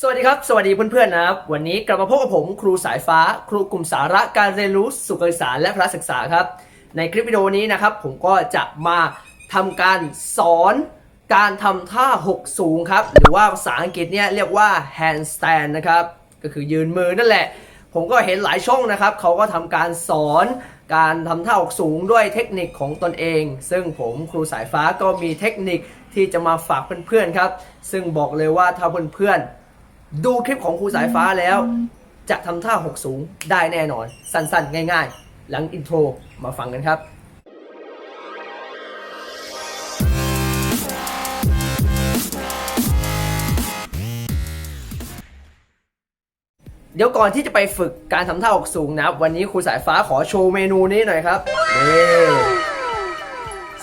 สวัสดีครับ สวัสดีเพื่อนๆนะครับ วันนี้กลับมาพบกับผมครูสายฟ้า ครูกลุ่มสาระการเรียนรู้สุขศึกษาและพละศึกษาครับ ในคลิปวิดีโอนี้นะครับ ผมก็จะมาทำการสอนการทำท่าหกสูงครับ หรือว่าภาษาอังกฤษเนี่ยเรียกว่า handstand นะครับ ก็คือยืนมือนั่นแหละ ผมก็เห็นหลายช่องนะครับเขาก็ทำการสอนการทำท่าอกสูงด้วยเทคนิคของตนเอง ซึ่งผมครูสายฟ้าก็มีเทคนิคที่จะมาฝากเพื่อนๆครับ ซึ่งบอกเลยว่าถ้าเพื่อนๆ ดูคลิปของครูสายฟ้าแล้ว จะทำท่าหกสูงได้แน่นอน สั้นๆ ง่ายๆ หลังอินโทรมาฟังกันครับเดี๋ยวก่อนที่จะไปฝึกการทำท่าอกสูงนะครับ วันนี้ครูสายฟ้าขอโชว์เมนูนี้หน่อยครับนี่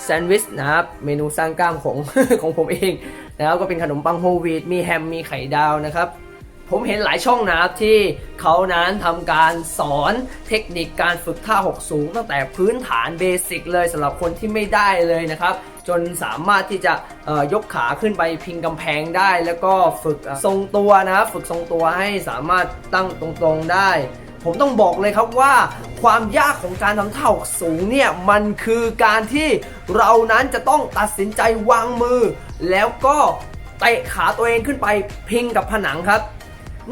แซนด์วิชนะครับ เมนูสร้างกล้ามของของผมเอง นะครับก็เป็นขนมปังโฮลวีตมีแฮมมีไข่ดาวนะครับ ผมเห็นหลายช่องนะครับที่เขานั้นทำการสอนเทคนิคการฝึกท่าหกสูงตั้งแต่พื้นฐานเบสิกเลยสำหรับคนที่ไม่ได้เลยนะครับจนสามารถที่จะยกขาขึ้นไปพิงกำแพงได้ แล้วก็ฝึกทรงตัวนะครับฝึกทรงตัวให้สามารถตั้งตรงๆได้ผมต้องบอกเลยครับว่าความยากของการทำท่าหกสูงเนี่ย มันคือการที่เรานั้นจะต้องตัดสินใจวางมือ แล้วก็เตะขาตัวเองขึ้นไปพิงกับผนังครับ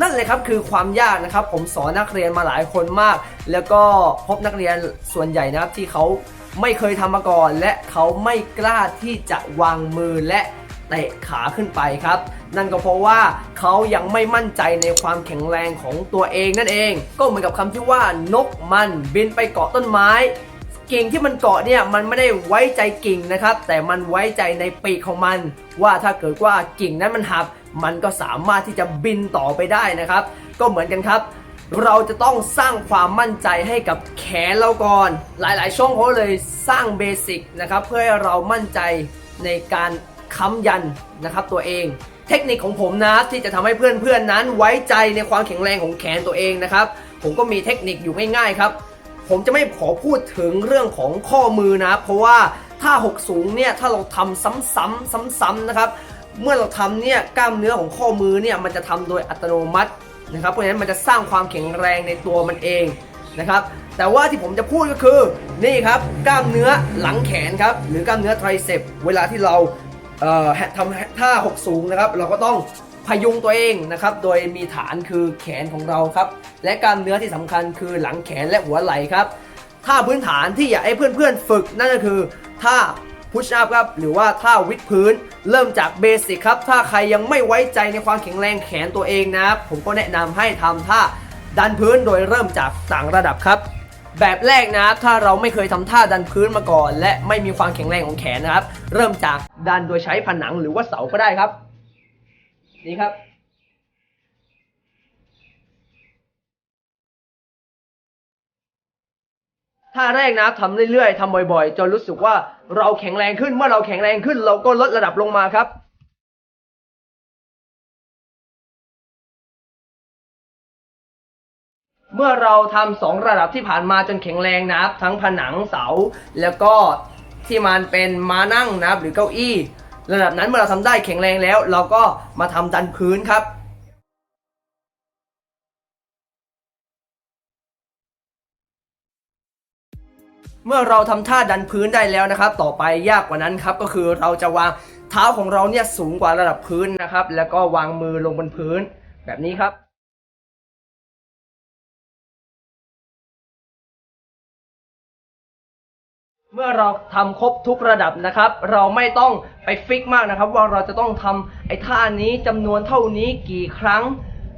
นั่นเลยครับคือความยากนะครับ ผมสอนนักเรียนมาหลายคนมาก แล้วก็พบนักเรียนส่วนใหญ่นะครับที่เขาไม่เคยทำมาก่อน และเขาไม่กล้าที่จะวางมือและเตะขาขึ้นไปครับ นั่นก็เพราะว่าเขายังไม่มั่นใจในความแข็งแรงของตัวเองนั่นเอง ก็เหมือนกับคำที่ว่านกมันบินไปเกาะต้นไม้ กิ่งที่มันเกาะเนี่ยมันไม่ได้ไว้ใจกิ่งนะครับ แต่มันไว้ใจในปีกของมัน ว่าถ้าเกิดว่ากิ่งนั้นมันหัก มันก็สามารถที่จะบินต่อไปได้นะครับ ก็เหมือนกันครับ เราจะต้องสร้างความมั่นใจให้กับแขนเราก่อน หลายๆ ช่องเขาเลยสร้างเบสิกนะครับเพื่อให้เรามั่นใจในการค้ำยันนะครับตัวเองเทคนิคของผมนะที่จะทำให้เพื่อนๆนั้นไว้ใจในความแข็งแรงของแขนตัวเองนะครับ ผมก็มีเทคนิคอยู่ง่ายๆครับ ผมจะไม่ขอพูดถึงเรื่องของข้อมือนะเพราะว่าถ้าหกสูงเนี่ยถ้าเราทำซ้ำๆซ้ำๆนะครับเมื่อเราทำเนี่ยกล้ามเนื้อของข้อมือเนี่ยมันจะทำโดยอัตโนมัตินะครับเพราะฉะนั้นมันจะสร้างความแข็งแรงในตัวมันเองนะครับแต่ว่าที่ผมจะพูดก็คือนี่ครับกล้ามเนื้อหลังแขนครับหรือกล้ามเนื้อไทรเซปเวลาที่เราทำท่าหกสูงนะครับ เราก็ต้อง พยุงตัวเองนะครับ โดยมีฐานคือแขนของเราครับ และกล้ามเนื้อที่สำคัญคือหลังแขนและหัวไหล่ครับท่าพื้นฐานที่อยากให้เพื่อนๆฝึกนั่นก็คือท่าพุชอัพครับหรือว่าท่าวิดพื้น เริ่มจากเบสิกครับ ถ้าใครยังไม่ไว้ใจในความแข็งแรงแขนตัวเองนะผมก็แนะนำให้ทำท่าดันพื้นโดยเริ่มจากต่างระดับครับ แบบแรกนะถ้าเราไม่เคยทำท่าดันพื้นมาก่อน และไม่มีความแข็งแรงของแขนนะครับ เริ่มจากดันโดยใช้ผนังหรือว่าเสาก็ได้ครับ นี่ครับท่าแรกนะทำเรื่อยๆทำบ่อยๆ จนรู้สึกว่าเราแข็งแรงขึ้นเมื่อเราแข็งแรงขึ้น เราก็ลดระดับลงมาครับเมื่อเราทำสองระดับที่ผ่านมาจนแข็งแรงนะครับ ทั้งผนังเสา แล้วก็ที่มันเป็นมานั่งนะครับหรือเก้าอี้ ระดับนั้นเมื่อเราทำได้แข็งแรงแล้ว เราก็มาทำดันพื้นครับเมื่อเราทำท่าดันพื้นได้แล้วนะครับ ต่อไปยากกว่านั้นครับก็คือเราจะวางเท้าของเราเนี่ยสูงกว่าระดับพื้นนะครับ แล้วก็วางมือลงบนพื้นแบบนี้ครับ เมื่อเราทำครบทุกระดับนะครับ เราไม่ต้องไปฟิกมากนะครับ ว่าเราจะต้องทำไอ้ท่านี้จำนวนเท่านี้กี่ครั้ง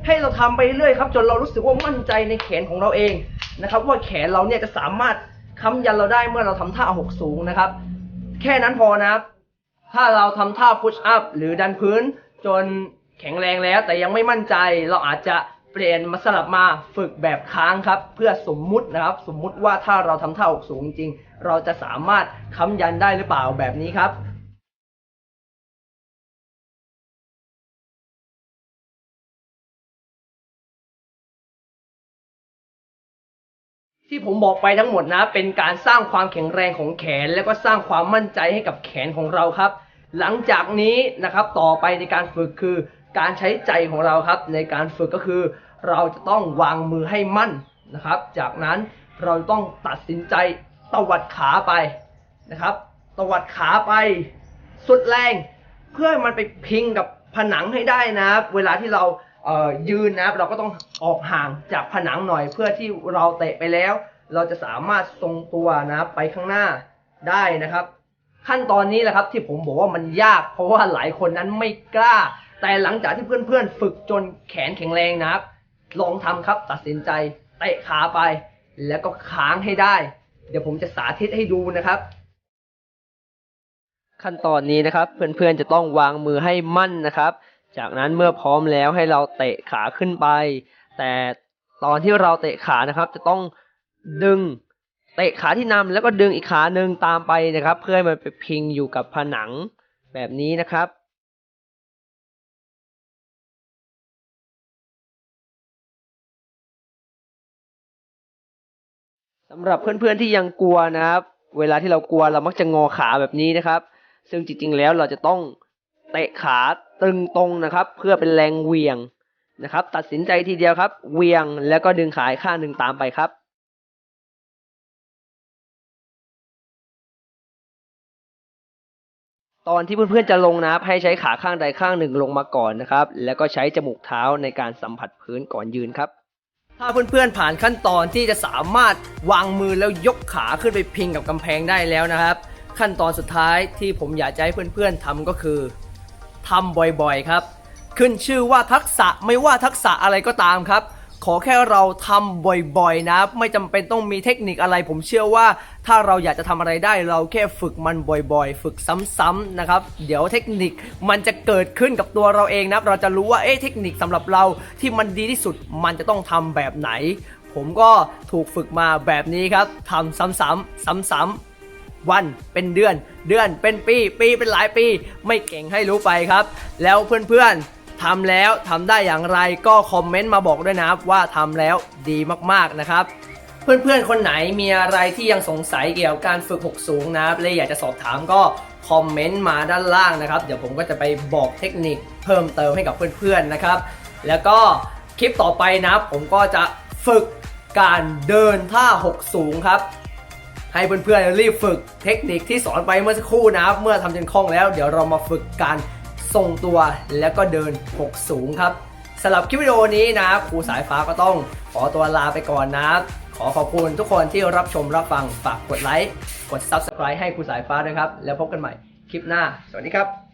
ให้เราทำไปเรื่อยครับ จนเรารู้สึกว่ามั่นใจในแขนของเราเองนะครับ ว่าแขนเราเนี่ยจะสามารถค้ำยันเราได้เมื่อเราทำท่าหกสูงนะครับ แค่นั้นพอนะครับ ถ้าเราทำท่าพุชอัพหรือดันพื้น จนแข็งแรงแล้ว แต่ยังไม่มั่นใจเราอาจจะเปลี่ยนมาสลับมาฝึกแบบค้างครับ เพื่อสมมุตินะครับ สมมุติว่าถ้าเราทำท่าอกสูงจริง เราจะสามารถค้ำยันได้หรือเปล่าแบบนี้ครับที่ผมบอกไปทั้งหมดนะ เป็นการสร้างความแข็งแรงของแขน แล้วก็สร้างความมั่นใจให้กับแขนของเราครับ หลังจากนี้นะครับต่อไปในการฝึกคือการใช้ใจของเราครับ ในการฝึกก็คือ เราจะต้องวางมือให้มั่นนะครับ จากนั้นเราต้องตัดสินใจ ตวัดขาไปนะครับ ตวัดขาไป สุดแรง เพื่อมันไปพิงกับผนังให้ได้นะครับ เวลาที่เราเอ่อยืนนะครับ เราก็ต้องออกห่างจากผนังหน่อย เพื่อที่เราเตะไปแล้ว เราจะสามารถทรงตัวนะครับไปข้างหน้าได้นะครับ ขั้นตอนนี้แหละครับที่ผมบอกว่ามันยาก เพราะว่าหลายคนนั้นไม่กล้า แต่หลังจากที่เพื่อนๆ ฝึกจนแขนแข็งแรงนะครับ ลองทำครับตัดสินใจเตะขาไป แล้วก็ค้างให้ได้ เดี๋ยวผมจะสาธิตให้ดูนะครับ ขั้นตอนนี้นะครับ เพื่อนๆจะต้องวางมือให้มั่นนะครับ จากนั้นเมื่อพร้อมแล้วให้เราเตะขาขึ้นไป แต่ตอนที่เราเตะขานะครับ จะต้องดึงเตะขาที่นำแล้วก็ดึงอีกขาหนึ่งตามไปนะครับ เพื่อให้มันไปพิงอยู่กับผนังแบบนี้นะครับ สำหรับเพื่อนๆที่ยังกลัวนะครับ เวลาที่เรากลัวเรามักจะงอขาแบบนี้นะครับ ซึ่งจริงๆแล้วเราจะต้องเตะขาตึงตรงนะครับ เพื่อเป็นแรงเหวียงนะครับ ตัดสินใจทีเดียวครับเหวียงแล้วก็ดึงขาข้างหนึ่งตามไปครับตอนที่เพื่อนๆจะลงนะครับ ให้ใช้ขาข้างใดข้างหนึ่งลงมาก่อนนะครับ แล้วก็ใช้จมูกเท้าในการสัมผัสพื้นก่อนยืนครับ ถ้าเพื่อนๆผ่านขั้นตอนที่จะสามารถวางมือแล้วยกขาขึ้นไปพิงกับกำแพงได้แล้วนะครับ ขั้นตอนสุดท้ายที่ผมอยากจะให้เพื่อนๆทำก็คือทำบ่อยๆครับ ขึ้นชื่อว่าทักษะไม่ว่าทักษะอะไรก็ตามครับ ขอแค่เราทำบ่อยๆนะครับไม่จำเป็นต้องมีเทคนิคอะไร ผมเชื่อว่าถ้าเราอยากจะทำอะไรได้เราแค่ฝึกมันบ่อยๆ ฝึกซ้ำๆนะครับ เดี๋ยวเทคนิคมันจะเกิดขึ้นกับตัวเราเองนะเราจะรู้ว่าเอ๊ะเทคนิคสำหรับเราที่มันดีที่สุดมันจะต้องทำแบบไหน ผมก็ถูกฝึกมาแบบนี้ครับทำซ้ำๆซ้ำๆวันเป็นเดือนเดือนเป็นปี ปีเป็นหลายปี ไม่เก่งให้รู้ไปครับ แล้วเพื่อนๆ ทำแล้วทำได้อย่างไรก็คอมเมนต์มาบอกด้วยนะครับว่าทำแล้วดีมากๆนะครับ เพื่อนๆ คนไหนมีอะไรที่ยังสงสัยเกี่ยวกับการฝึกหกสูงนะครับและอยากจะสอบถามก็คอมเมนต์มาด้านล่างนะครับ เดี๋ยวผมก็จะไปบอกเทคนิคเพิ่มเติมให้กับเพื่อนๆนะครับ แล้วก็คลิปต่อไปนะครับผมก็จะฝึกการเดินท่าหกสูงครับ ให้เพื่อนๆรีบฝึกเทคนิคที่สอนไปเมื่อสักครู่นะครับ เมื่อทำจนคล่องแล้ว เดี๋ยวเรามาฝึกการ ทรงตัวแล้วก็เดินหกสูงครับสำหรับคลิปวิดีโอนี้นะครูสายฟ้าก็ต้องขอตัวลาไปก่อนนะขอขอบคุณทุกคนที่รับชมรับฟังฝากกดไลค์กด Subscribe ให้ครูสายฟ้าด้วยครับ แล้วพบกันใหม่คลิปหน้า สวัสดีครับ